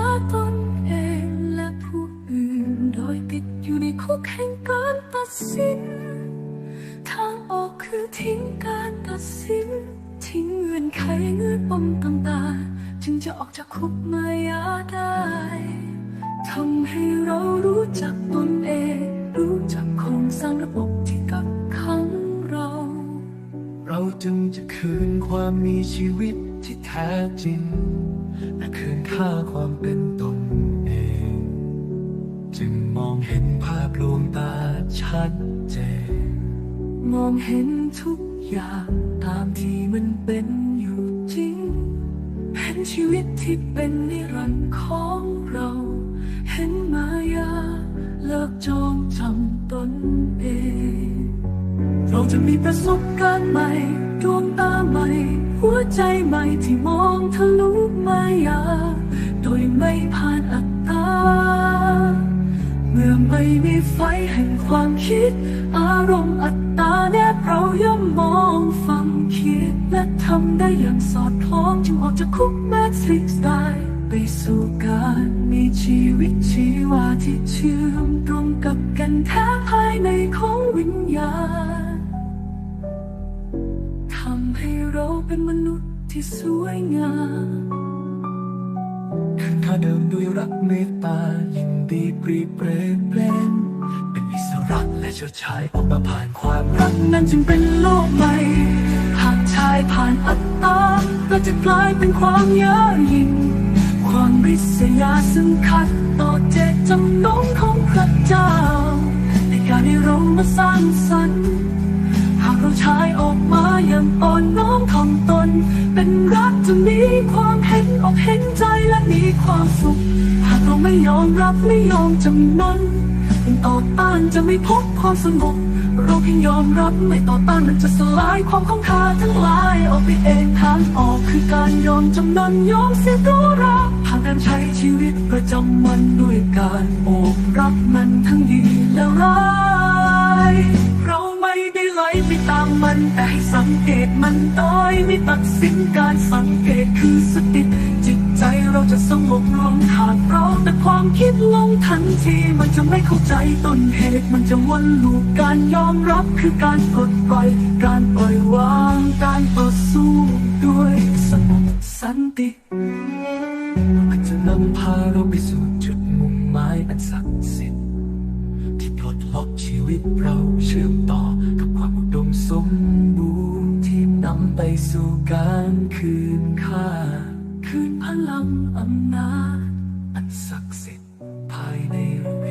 าตนเองและผู้อื่น โดยติดอยู่ในคุกแห่งการตัดสิน ทางออกคือทิ้งการตัดสิน ทิ้งเงื่อนไขเงื่อนปมต่างๆ จึงจะออกจากคุกมายาได้ทำให้เรารู้จักตนเอง รู้จักโครงสร้างระบบที่กักขังเรา เราจึงจะคืนความมีชีวิต แท้จริงและคืนค่าความเป็นตนเอง จึงมองเห็นภาพลวงตาชัดเจน มองเห็นทุกอย่างตามที่มันเป็นอยู่จริงเห็นชีวิตที่เป็นนิรันดร์ของเรา เห็นมายาเลิกจองจำตนเอง เราจะมีประสบการณ์ใหม่ดวง ใจใหม่ที่มองทะลุมายา โดยไม่ผ่านอัตตา เมื่อไม่มีไฟแห่งความคิด อารมณ์อัตตาแนบเราย่อมมองฟังคิด และทำได้อย่างสอดคล้องจึงออกจากคุกแมทริกซ์ได้ไปสู่การมีชีวิตชีวาที่เชื่อมตรงกับกันแท้ภายในของวิญญาณ เราเป็นมนุษย์ที่สวยงามคืนค่าเดิมด้วยรักเมตตายินดีปรีเปรมเปลนเป็นอิสระและเชิดชายออกมาผ่านความรักนั้นจึงเป็นโลกใหม่ หากชายผ่านอัตตาก็จะกลายเป็นความเย้อหยิ่งความริษยาซึ่งขัดต่อเจตจำนงของพระเจ้า ในการที่เรามาสร้างสรรค์ ชายออกมาอย่างอ่อนน้อมถ่อมตน เป็นรักจะมีความเห็นอกเห็นใจและมีความสุข หากเราไม่ยอมรับไม่ยอมจำนนยิ่งต่อต้านจะไม่พบความสงบเราเพียงยอมรับไม่ต่อต้านมันจะสลายความของข้าทั้งหลายออกไปเองทางออกคือการยอมจำนนยอมเสียตัวเราหากการใช้ชีวิตประจำวันด้วยการโอบ แต่ให้สังเกตมันโดยไม่ตัดสินการสังเกตคือสติจิตใจเราจะสงบลงหากเราแต่ความคิดลงทันทีมันจะไม่เข้าใจต้นเหตุมันจะวนลูปการยอมรับคือการปลดปล่อยการปล่อยวางการต่อสู้ด้วยสงบสันติมันจะนำพาเราไปสู่จุดมุ่งหมายอันศักดิ์สิทธิ์ที่ปลดล็อกชีวิตเราเชื่อมต่อกับความอุดมสมบูรณ์ำไปสู่การคืนค่า คืนพลังอำนาจอันศักดิ์สิทธิ์ภายในรู